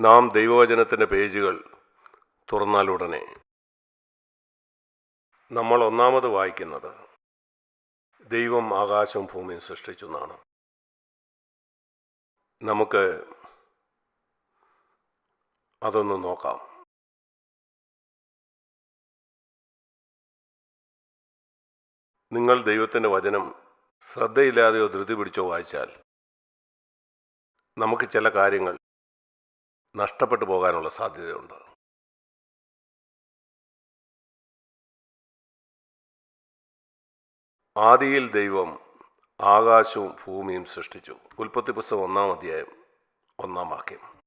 നാം ദൈവവചനത്തിന്റെ പേജുകൾ തുറന്നാലുടനെ. നമ്മൾ ഒന്നാമത് വായിക്കുന്നത് ദൈവം ആകാശവും ഭൂമിയും സൃഷ്ടിച്ചു എന്നാണ്. നമുക്ക് അതൊന്ന് നോക്കാം. നിങ്ങൾ ദൈവത്തിന്റെ വചനം ശ്രദ്ധയില്ലാതെയോ ധൃതി പിടിച്ചോ വായിച്ചാൽ നമുക്ക് ചില കാര്യങ്ങൾ നഷ്ടപ്പെട്ടു പോകാനുള്ള സാധ്യതയുണ്ട്. ആദിയിൽ ദൈവം ആകാശവും ഭൂമിയും സൃഷ്ടിച്ചു. ഉൽപ്പത്തി പുസ്തകം ഒന്നാം അധ്യായം ഒന്നാം വാക്യം.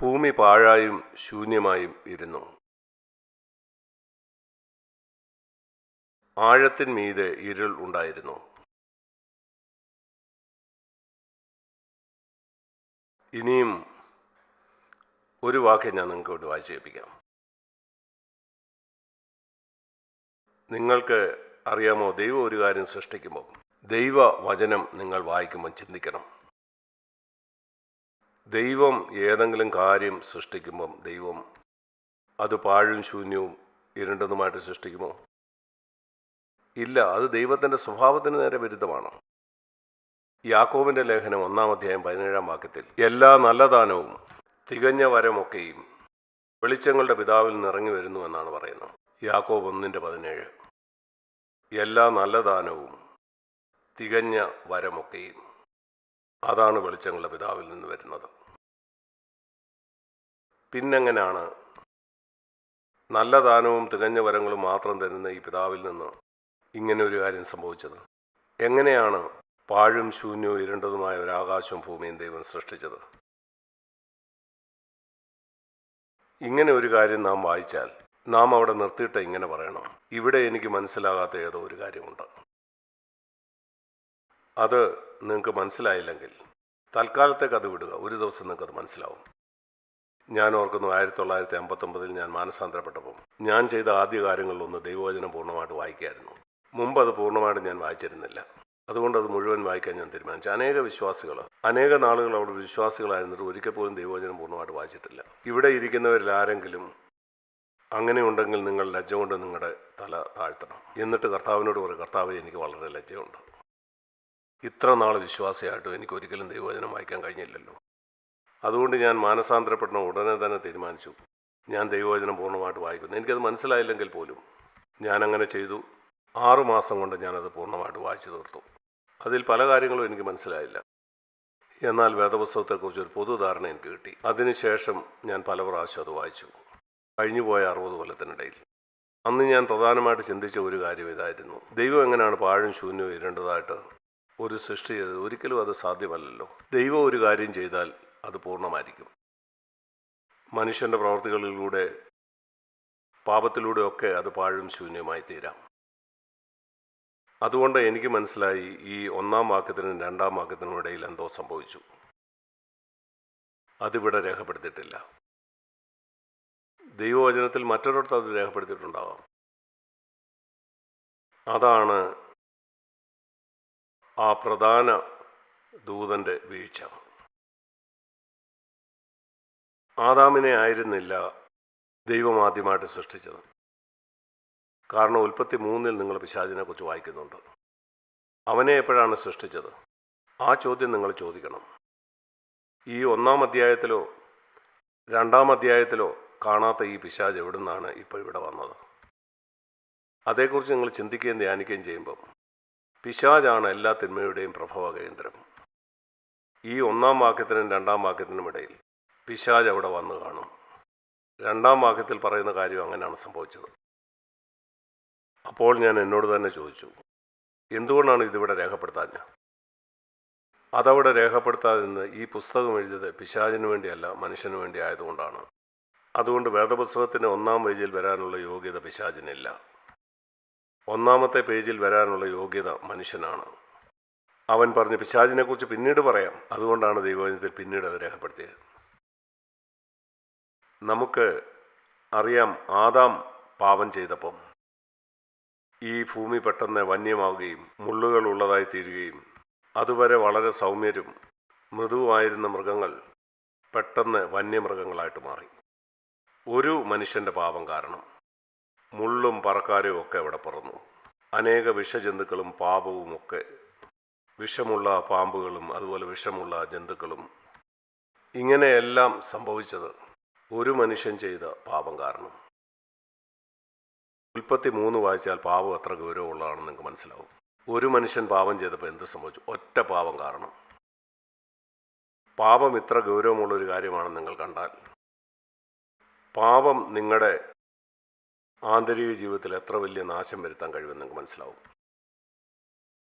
ഭൂമി പാഴായും ശൂന്യമായും ഇരുന്നു. ആഴത്തിന്മീതെ ഇരുൾ ഉണ്ടായിരുന്നു. ഇനിയും ഒരു വാക്ക് ഞാൻ നിങ്ങൾക്ക് വേണ്ടി വായിച്ചു കേൾപ്പിക്കാം. നിങ്ങൾക്ക് അറിയാമോ ദൈവം ഒരു കാര്യം സൃഷ്ടിക്കുമ്പോൾ ദൈവ വചനം നിങ്ങൾ വായിക്കുമ്പോൾ ചിന്തിക്കണം. ദൈവം ഏതെങ്കിലും കാര്യം സൃഷ്ടിക്കുമ്പം ദൈവം അത് പാഴും ശൂന്യവും ഇരുണ്ടതുമായിട്ട് സൃഷ്ടിക്കുമോ? ഇല്ല അത് ദൈവത്തിന്റെ സ്വഭാവത്തിന് നേരെ വിരുദ്ധമാണ്? യാക്കോബിന്റെ ലേഖനം ഒന്നാം അധ്യായം പതിനേഴാം വാക്യത്തിൽ എല്ലാ നല്ല ദാനവും തികഞ്ഞ വരമൊക്കെയും വെളിച്ചങ്ങളുടെ പിതാവിൽ നിറങ്ങി വരുന്നു എന്നാണ് പറയുന്നത്. യാക്കോബ് ഒന്നിന്റെ പതിനേഴ്. എല്ലാ നല്ല ദാനവും തികഞ്ഞ വരമൊക്കെയും അതാണ് വെളിച്ചങ്ങളുടെ പിതാവിൽ നിന്ന് വരുന്നത്. പിന്നെങ്ങനെയാണ് നല്ല ദാനവും തികഞ്ഞ വരങ്ങളും മാത്രം തരുന്ന ഈ പിതാവിൽ നിന്ന് ഇങ്ങനെ ഒരു കാര്യം സംഭവിച്ചത്? എങ്ങനെയാണ് പാഴും ശൂന്യവും ഇരുണ്ടതുമായ ഒരു ആകാശവും ഭൂമിയും ദൈവം സൃഷ്ടിച്ചത്. ഇങ്ങനെ ഒരു കാര്യം നാം വായിച്ചാൽ നാം അവിടെ നിർത്തിയിട്ട് ഇങ്ങനെ പറയണം. ഇവിടെ എനിക്ക് മനസ്സിലാകാത്ത ഏതോ ഒരു കാര്യമുണ്ട്. അത് നിങ്ങൾക്ക് മനസ്സിലായില്ലെങ്കിൽ തൽക്കാലത്തേക്ക് അത് വിടുക. ഒരു ദിവസം നിങ്ങൾക്ക് അത് മനസ്സിലാവും. ഞാൻ ഓർക്കുന്നു ആയിരത്തി തൊള്ളായിരത്തി അമ്പത്തൊമ്പതിൽ ഞാൻ മാനസാന്തരപ്പെട്ടപ്പോൾ ഞാൻ ചെയ്ത ആദ്യ കാര്യങ്ങളിലൊന്ന് ദൈവവചനം പൂർണമായിട്ട് വായിക്കായിരുന്നു മുമ്പ് അത് പൂർണമായിട്ട് ഞാൻ വായിച്ചിരുന്നില്ല. അതുകൊണ്ട് അത് മുഴുവൻ വായിക്കാൻ ഞാൻ തീരുമാനിച്ചു. അനേക വിശ്വാസികൾ അനേക നാളുകൾ അവിടെ വിശ്വാസികളായിരുന്നിട്ട് ഒരിക്കൽ പോലും ദൈവവചനം പൂർണമായിട്ട് വായിച്ചിട്ടില്ല. ഇവിടെ ഇരിക്കുന്നവരിൽ ആരെങ്കിലും അങ്ങനെ ഉണ്ടെങ്കിൽ നിങ്ങൾ ലജ്ജ കൊണ്ട് നിങ്ങളുടെ തല താഴ്ത്തണം. എന്നിട്ട് കർത്താവിനോട് പറയും കർത്താവ് എനിക്ക് വളരെ ലജ്ജയുണ്ട്. ഇത്ര നാൾ വിശ്വാസിയായിട്ടും എനിക്ക് ഒരിക്കലും ദൈവവചനം വായിക്കാൻ കഴിഞ്ഞില്ലല്ലോ. അതുകൊണ്ട് ഞാൻ മാനസാന്തരപ്പെടണം ഉടനെ തന്നെ തീരുമാനിച്ചു. ഞാൻ ദൈവവചനം പൂർണമായിട്ട് വായിക്കുന്നു. എനിക്കത് മനസ്സിലായില്ലെങ്കിൽ പോലും ഞാനങ്ങനെ ചെയ്തു. ആറുമാസം കൊണ്ട് ഞാനത് പൂർണമായിട്ട് വായിച്ചു തീർത്തു. അതിൽ പല കാര്യങ്ങളും എനിക്ക് മനസ്സിലായില്ല. എന്നാൽ വേദപുസ്തകത്തെക്കുറിച്ച് ഒരു പൊതുധാരണ എനിക്ക് കിട്ടി. അതിനുശേഷം ഞാൻ പല പ്രാവശ്യം അത് വായിച്ചു. കഴിഞ്ഞുപോയ അറുപത് കൊല്ലത്തിനിടയിൽ. അന്ന് ഞാൻ പ്രധാനമായിട്ട് ചിന്തിച്ച ഒരു കാര്യം ഇതായിരുന്നു. ദൈവം എങ്ങനെയാണ് പാഴും ശൂന്യവും ഇരേണ്ടതായിട്ട് ഒരു സൃഷ്ടി ചെയ്തത്? ഒരിക്കലും അത് സാധ്യമല്ലല്ലോ. ദൈവം ഒരു കാര്യം ചെയ്താൽ അത് പൂർണമായിരിക്കും. മനുഷ്യന്റെ പ്രവർത്തികളിലൂടെ പാപത്തിലൂടെയൊക്കെ അത് പാഴും ശൂന്യമായി തീരാം അതുകൊണ്ട് എനിക്ക് മനസ്സിലായി ഈ ഒന്നാം വാക്യത്തിനും രണ്ടാം വാക്യത്തിനും ഇടയിൽ എന്തോ സംഭവിച്ചു. അതിവിടെ രേഖപ്പെടുത്തിയിട്ടില്ല. ദൈവവചനത്തിൽ മറ്റൊരിടത്ത് അത് രേഖപ്പെടുത്തിയിട്ടുണ്ടാവാം. അതാണ് ആ പ്രധാന ദൂതന്റെ വീഴ്ച. ആദാമിനെ ആയിരുന്നില്ല ദൈവം ആദ്യമായിട്ട് സൃഷ്ടിച്ചത്. കാരണം ഉൽപ്പത്തി മൂന്നിൽ നിങ്ങൾ പിശാചിനെ കുറിച്ച് വായിക്കുന്നുണ്ട്. അവനെ എപ്പോഴാണ് സൃഷ്ടിച്ചത്? ആ ചോദ്യം നിങ്ങൾ ചോദിക്കണം. ഈ ഒന്നാം അധ്യായത്തിലോ രണ്ടാം അധ്യായത്തിലോ കാണാത്ത ഈ പിശാജ് എവിടെ നിന്നാണ് ഇപ്പോൾ ഇവിടെ വന്നത്? അതേക്കുറിച്ച് നിങ്ങൾ ചിന്തിക്കുകയും ധ്യാനിക്കുകയും ചെയ്യുമ്പം പിശാജാണ് എല്ലാ തിന്മയുടെയും പ്രഭവ കേന്ദ്രം. ഈ ഒന്നാം വാക്യത്തിനും രണ്ടാം വാക്യത്തിനും ഇടയിൽ പിശാജ് അവിടെ വന്നു കാണും. രണ്ടാം വാക്യത്തിൽ പറയുന്ന കാര്യം അങ്ങനെയാണ് സംഭവിച്ചത്. അപ്പോൾ ഞാൻ എന്നോട് തന്നെ ചോദിച്ചു എന്തുകൊണ്ടാണ് ഇതിവിടെ രേഖപ്പെടുത്താൻ അതവിടെ രേഖപ്പെടുത്താതിരുന്ന് ഈ പുസ്തകം എഴുതിയത് പിശാചിനു വേണ്ടിയല്ല മനുഷ്യന് വേണ്ടി ആയതുകൊണ്ടാണ്. അതുകൊണ്ട് വേദപുസ്തകത്തിന് ഒന്നാം പേജിൽ വരാനുള്ള യോഗ്യത പിശാചിനില്ല. ഒന്നാമത്തെ പേജിൽ വരാനുള്ള യോഗ്യത മനുഷ്യനാണ്. അവൻ പറഞ്ഞ് പിശാചിനെക്കുറിച്ച് പിന്നീട് പറയാം. അതുകൊണ്ടാണ് ദൈവവചനത്തിൽ പിന്നീട് അത് രേഖപ്പെടുത്തിയത്. നമുക്ക് അറിയാം ആദാം പാപം ചെയ്തപ്പം ഈ ഭൂമി പെട്ടെന്ന് വന്യമാവുകയും മുള്ളുകൾ ഉള്ളതായി തീരുകയും. അതുവരെ വളരെ സൗമ്യരും മൃദുവായിരുന്ന മൃഗങ്ങൾ പെട്ടെന്ന് വന്യമൃഗങ്ങളായിട്ട് മാറി. ഒരു മനുഷ്യന്റെ പാപം കാരണം മുള്ളും പറക്കാരും ഒക്കെ അവിടെ പറന്നു. അനേക വിഷജന്തുക്കളും പാപവും ഒക്കെ വിഷമുള്ള പാമ്പുകളും അതുപോലെ വിഷമുള്ള ജന്തുക്കളും ഇങ്ങനെയെല്ലാം സംഭവിച്ചത് ഒരു മനുഷ്യൻ ചെയ്ത പാപം കാരണം. ഉൽപ്പത്തി മൂന്ന് വായിച്ചാൽ പാപം എത്ര ഗൗരവമുള്ളതാണെന്ന് നിങ്ങൾക്ക് മനസ്സിലാവും. ഒരു മനുഷ്യൻ പാപം ചെയ്തപ്പോൾ എന്ത് സംഭവിച്ചു? ഒറ്റ പാപം കാരണം. പാപം ഇത്ര ഗൗരവമുള്ള ഒരു കാര്യമാണെന്ന് നിങ്ങൾ കണ്ടാൽ പാപം നിങ്ങളുടെ ആന്തരിക ജീവിതത്തിൽ എത്ര വലിയ നാശം വരുത്താൻ കഴിയുമെന്ന് നിങ്ങൾക്ക് മനസ്സിലാവും.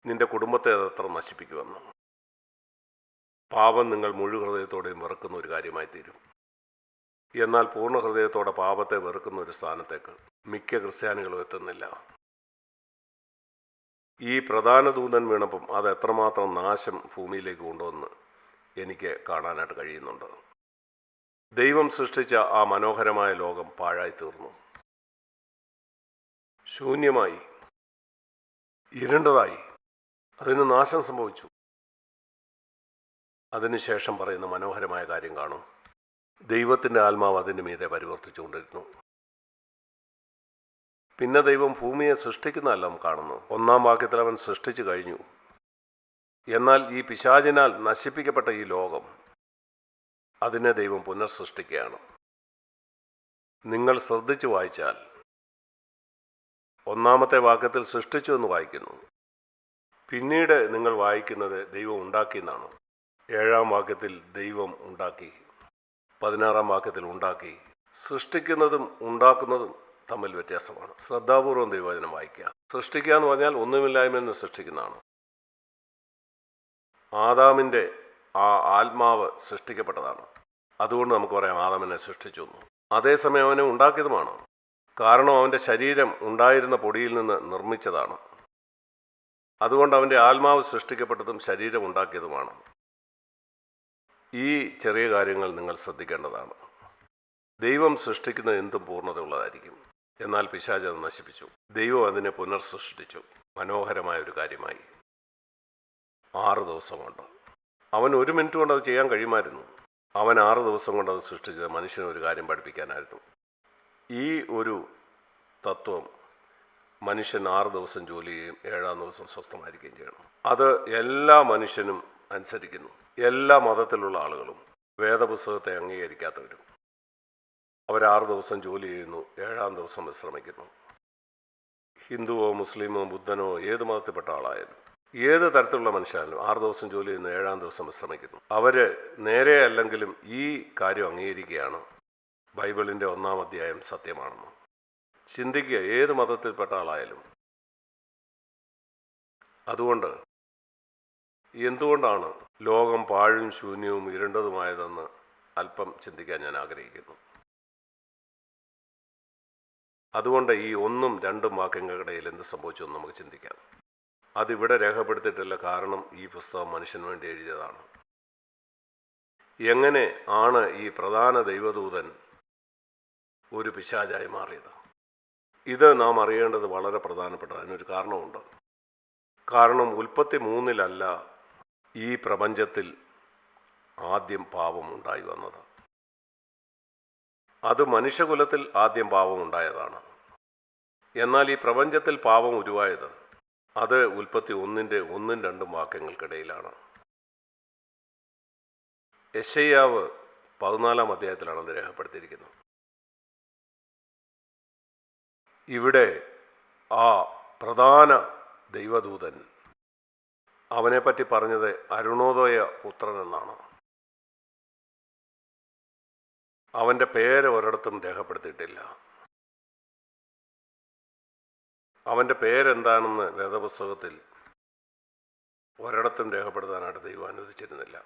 നിന്റെ കുടുംബത്തെ അത് എത്ര നശിപ്പിക്കുമെന്ന്. പാപം നിങ്ങൾ മുഴു ഹൃദയത്തോടെയും വെറുക്കുന്ന ഒരു കാര്യമായി തീരും. എന്നാൽ പൂർണ ഹൃദയത്തോടെ പാപത്തെ വെറുക്കുന്ന ഒരു സ്ഥാനത്തേക്ക് മിക്ക ക്രിസ്ത്യാനികളും എത്തുന്നില്ല. ഈ പ്രധാന ദൂതൻ വീണപ്പം അത് എത്രമാത്രം നാശം ഭൂമിയിലേക്ക് കൊണ്ടുവന്ന് എനിക്ക് കാണാനായിട്ട് കഴിയുന്നുണ്ട്. ദൈവം സൃഷ്ടിച്ച ആ മനോഹരമായ ലോകം പാഴായി തീർന്നു ശൂന്യമായി ഇരുണ്ടതായി. അതിന് നാശം സംഭവിച്ചു. അതിനുശേഷം പറയുന്ന മനോഹരമായ കാര്യം കാണും. ദൈവത്തിന്റെ ആത്മാവ് അതിന്റെ മീതെ പരിവർത്തിച്ചുകൊണ്ടിരുന്നു പിന്നെ ദൈവം ഭൂമിയെ സൃഷ്ടിക്കുന്നതല്ല നാം കാണുന്നു ഒന്നാം വാക്യത്തിൽ അവൻ സൃഷ്ടിച്ചു കഴിഞ്ഞു. എന്നാൽ ഈ പിശാചിനാൽ നശിപ്പിക്കപ്പെട്ട ഈ ലോകം അതിനെ ദൈവം പുനർസൃഷ്ടിക്കുകയാണ്. നിങ്ങൾ ശ്രദ്ധിച്ചു വായിച്ചാൽ ഒന്നാമത്തെ വാക്യത്തിൽ സൃഷ്ടിച്ചു എന്ന് വായിക്കുന്നു. പിന്നീട് നിങ്ങൾ വായിക്കുന്നത് ദൈവം ഉണ്ടാക്കിയെന്നാണ് ഏഴാം വാക്യത്തിൽ ദൈവം ഉണ്ടാക്കി പതിനാറാം വാക്യത്തിൽ ഉണ്ടാക്കി സൃഷ്ടിക്കുന്നതും ഉണ്ടാക്കുന്നതും തമ്മിൽ വ്യത്യാസമാണ്. ശ്രദ്ധാപൂർവം ദൈവവചനം വായിക്കുക. സൃഷ്ടിക്കുക എന്ന് പറഞ്ഞാൽ ഒന്നുമില്ലായ്മയെന്ന് സൃഷ്ടിക്കുന്നതാണ്. ആദാമിന്റെ ആ ആത്മാവ് സൃഷ്ടിക്കപ്പെട്ടതാണ്. അതുകൊണ്ട് നമുക്ക് പറയാം ആദാമിനെ സൃഷ്ടിച്ചു അതേസമയം അവനെ ഉണ്ടാക്കിയതുമാണ്. കാരണം അവന്റെ ശരീരം ഉണ്ടായിരുന്ന പൊടിയിൽ നിന്ന് നിർമ്മിച്ചതാണ്. അതുകൊണ്ട് അവന്റെ ആത്മാവ് സൃഷ്ടിക്കപ്പെട്ടതും ശരീരം ഉണ്ടാക്കിയതുമാണ്. ഈ ചെറിയ കാര്യങ്ങൾ നിങ്ങൾ ശ്രദ്ധിക്കേണ്ടതാണ്. ദൈവം സൃഷ്ടിക്കുന്ന എന്തും പൂർണതയുള്ളതായിരിക്കും. എന്നാൽ പിശാജ് അത് നശിപ്പിച്ചു. ദൈവം അതിനെ പുനർസൃഷ്ടിച്ചു. മനോഹരമായ ഒരു കാര്യമായി. ആറ് ദിവസം കൊണ്ട്. അവൻ ഒരു മിനിറ്റ് കൊണ്ട് അത് ചെയ്യാൻ കഴിയുമായിരുന്നു. അവൻ ആറ് ദിവസം കൊണ്ട് അത് സൃഷ്ടിച്ചത് മനുഷ്യന് ഒരു കാര്യം പഠിപ്പിക്കാനായിരുന്നു. ഈ ഒരു തത്വം മനുഷ്യൻ ആറ് ദിവസം ജോലി ചെയ്യും ഏഴാം ദിവസം സ്വസ്ഥമായിരിക്കുകയും ചെയ്യണം. അത് എല്ലാ മനുഷ്യനും അനുസരിക്കുന്നു. എല്ലാ മതത്തിലുള്ള ആളുകളും വേദപുസ്തകത്തെ അംഗീകരിക്കാത്തവരും. അവർ ആറ് ദിവസം ജോലി ചെയ്യുന്നു ഏഴാം ദിവസം വിശ്രമിക്കുന്നു. ഹിന്ദുവോ മുസ്ലിമോ ബുദ്ധനോ ഏത് മതത്തിൽപ്പെട്ട ആളായാലും ഏത് തരത്തിലുള്ള മനുഷ്യരായാലും ആറ് ദിവസം ജോലി ചെയ്യുന്നു ഏഴാം ദിവസം വിശ്രമിക്കുന്നു. അവർ നേരെ അല്ലെങ്കിലും ഈ കാര്യം അംഗീകരിക്കുകയാണ് ബൈബിളിന്റെ ഒന്നാം അധ്യായം സത്യമാണെന്ന്. ചിന്തിക്കുക ഏത് മതത്തിൽപ്പെട്ട ആളായാലും. അതുകൊണ്ട് എന്തുകൊണ്ടാണ് ലോകം പാഴും ശൂന്യവും ഇരുണ്ടതുമായതെന്ന് അല്പം ചിന്തിക്കാൻ ഞാൻ ആഗ്രഹിക്കുന്നു. അതുകൊണ്ട് ഈ ഒന്നും രണ്ടും വാക്യങ്ങൾക്കിടയിൽ എന്ത് സംഭവിച്ചു എന്ന് നമുക്ക് ചിന്തിക്കാം. അതിവിടെ രേഖപ്പെടുത്തിയിട്ടില്ല കാരണം ഈ പുസ്തകം മനുഷ്യന് വേണ്ടി എഴുതിയതാണ്. എങ്ങനെ ആണ് ഈ പ്രധാന ദൈവദൂതൻ ഒരു പിശാചായി മാറിയത്? ഇത് നാം അറിയേണ്ടത് വളരെ പ്രധാനപ്പെട്ട അതിനൊരു കാരണമുണ്ട്. കാരണം ഉൽപ്പത്തി മൂന്നിലല്ല ഈ പ്രപഞ്ചത്തിൽ ആദ്യം പാപം ഉണ്ടായി വന്നത്. അത് മനുഷ്യകുലത്തിൽ ആദ്യം പാപം ഉണ്ടായതാണ്. എന്നാൽ ഈ പ്രപഞ്ചത്തിൽ പാപം ഉരുവായത് അത് ഉൽപ്പത്തി ഒന്നിന്റെ ഒന്നും രണ്ടും വാക്യങ്ങൾക്കിടയിലാണ്. യശയ്യാവ് പതിനാലാം അധ്യായത്തിലാണ് അത് രേഖപ്പെടുത്തിയിരിക്കുന്നത്. ഇവിടെ ആ പ്രധാന ദൈവദൂതൻ അവനെപ്പറ്റി പറഞ്ഞത് അരുണോദയ പുത്രൻ എന്നാണ്. അവന്റെ പേര് ഒരിടത്തും രേഖപ്പെടുത്തിയിട്ടില്ല. അവന്റെ പേരെന്താണെന്ന് വേദപുസ്തകത്തിൽ ഒരിടത്തും രേഖപ്പെടുത്താനായിട്ട് ദൈവം അനുവദിച്ചിരുന്നില്ല.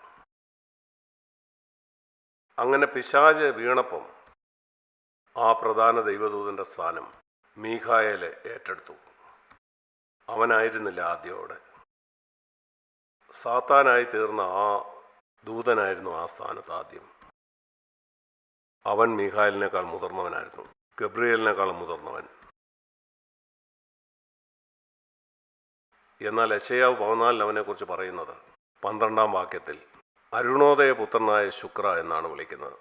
അങ്ങനെ പിശാജ് വീണപ്പം ആ പ്രധാന ദൈവദൂതന്റെ സ്ഥാനം മീഖായലെ ഏറ്റെടുത്തു. അവനായിരുന്നില്ല ആദ്യമോടെ സാത്താനായി തീർന്ന ആ ദൂതനായിരുന്നു ആ സ്ഥാനത്ത് ആദ്യം. അവൻ മീഖായലിനേക്കാൾ മുതിർന്നവനായിരുന്നു. ഗബ്രിയലിനേക്കാൾ മുതിർന്നവൻ. എന്നാൽ യശയാവ് പതിനാലിൽ അവനെക്കുറിച്ച് പറയുന്നത് പന്ത്രണ്ടാം വാക്യത്തിൽ അരുണോദയ പുത്രനായ ശുക്ര എന്നാണ് വിളിക്കുന്നത്.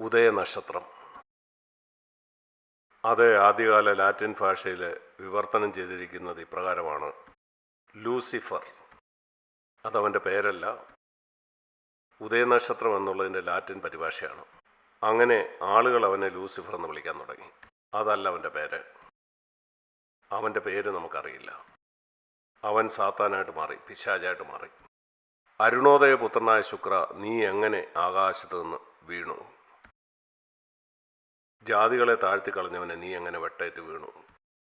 ഉദയ നക്ഷത്രം അത് ആദ്യകാല ലാറ്റിൻ ഭാഷയിൽ വിവർത്തനം ചെയ്തിരിക്കുന്നത് ഇപ്രകാരമാണ്. ലൂസിഫർ. അതവന്റെ പേരല്ല. ഉദയനക്ഷത്രം എന്നുള്ളതിന്റെ ലാറ്റിൻ പരിഭാഷയാണ്. അങ്ങനെ ആളുകൾ അവനെ ലൂസിഫർ എന്ന് വിളിക്കാൻ തുടങ്ങി. അതല്ല അവന്റെ പേര്. അവന്റെ പേര് നമുക്കറിയില്ല. അവൻ സാത്താനായിട്ട് മാറി പിശാചായിട്ട് മാറി. അരുണോദയ പുത്രനായ ശുക്ര നീ എങ്ങനെ ആകാശത്ത് നിന്ന് വീണു? ജാതികളെ താഴ്ത്തി കളഞ്ഞവനെ നീ എങ്ങനെ വെട്ടേറ്റ് വീണു?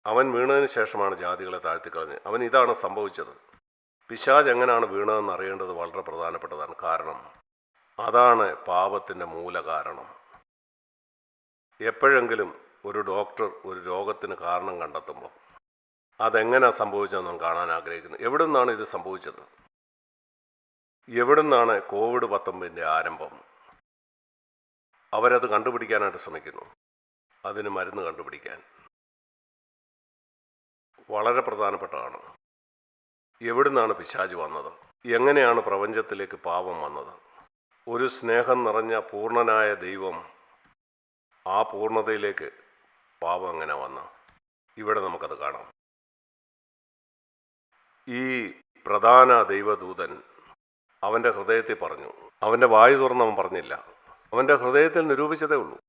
അവൻ വീണതിന് ശേഷമാണ് ജാതികളെ താഴ്ത്തി കളഞ്ഞത്. അവൻ ഇതാണ് സംഭവിച്ചത്. പിശാജ് എങ്ങനെയാണ് വീണതെന്ന് അറിയേണ്ടത് വളരെ പ്രധാനപ്പെട്ടതാണ്. കാരണം അതാണ് പാപത്തിന്റെ മൂല കാരണം. എപ്പോഴെങ്കിലും ഒരു ഡോക്ടർ ഒരു രോഗത്തിന് കാരണം കണ്ടെത്തുമ്പോൾ അതെങ്ങനെ സംഭവിച്ചതെന്ന് കാണാൻ ആഗ്രഹിക്കുന്നു. എവിടെ നിന്നാണ് ഇത് സംഭവിച്ചത്? എവിടെ നിന്നാണ് കോവിഡ് പത്തൊമ്പതിന്റെ ആരംഭം? അവരത് കണ്ടുപിടിക്കാനായിട്ട് ശ്രമിക്കുന്നു. അതിന് മരുന്ന് കണ്ടുപിടിക്കാൻ. വളരെ പ്രധാനപ്പെട്ടതാണ്. എവിടുന്നാണ് പിശാജ് വന്നത്? എങ്ങനെയാണ് പ്രപഞ്ചത്തിലേക്ക് പാപം വന്നത്? ഒരു സ്നേഹം നിറഞ്ഞ പൂർണനായ ദൈവം ആ പൂർണതയിലേക്ക് പാപം എങ്ങനെ വന്നു? ഇവിടെ നമുക്കത് കാണാം. ഈ പ്രധാന ദൈവദൂതൻ അവന്റെ ഹൃദയത്തിൽ പറഞ്ഞു. അവന്റെ വായു തുറന്ന് അവൻ പറഞ്ഞില്ല. അവന്റെ ഹൃദയത്തിൽ നിരൂപിച്ചതേ ഉള്ളൂ.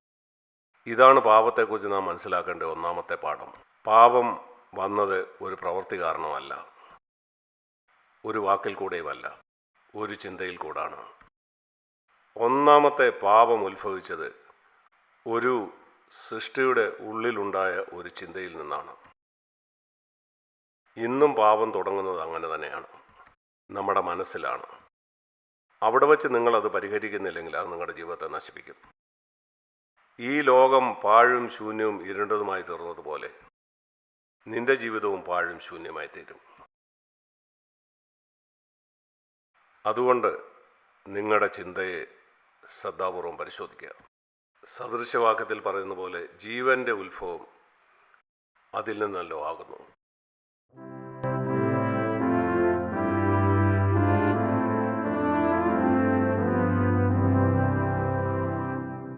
ഇതാണ് പാപത്തെക്കുറിച്ച് നാം മനസ്സിലാക്കേണ്ട ഒന്നാമത്തെ പാഠം. പാപം വന്നത് ഒരു പ്രവൃത്തി കാരണമല്ല. ഒരു വാക്കിൽ കൂടെയുമല്ല. ഒരു ചിന്തയിൽ കൂടാണ്. ഒന്നാമത്തെ പാപം ഉത്ഭവിച്ചത് ഒരു സൃഷ്ടിയുടെ ഉള്ളിലുണ്ടായ ഒരു ചിന്തയിൽ നിന്നാണ്. ഇന്നും പാപം തുടങ്ങുന്നത് അങ്ങനെ തന്നെയാണ്. നമ്മുടെ മനസ്സിലാണ്. അവിടെ വച്ച് നിങ്ങളത് പരിഹരിക്കുന്നില്ലെങ്കിൽ അത് നിങ്ങളുടെ ജീവിതത്തെ നശിപ്പിക്കും. ഈ ലോകം പാഴും ശൂന്യവും ഇരുണ്ടതുമായി തീർന്നതുപോലെ നിന്റെ ജീവിതവും പാഴും ശൂന്യമായി തീരും. അതുകൊണ്ട് നിങ്ങളുടെ ചിന്തയെ ശ്രദ്ധാപൂർവം പരിശോധിക്കുക. സദൃശവാക്യത്തിൽ പറയുന്ന പോലെ ജീവന്റെ ഉത്ഭവം അതിൽ നിന്നല്ലോ ആകുന്നു.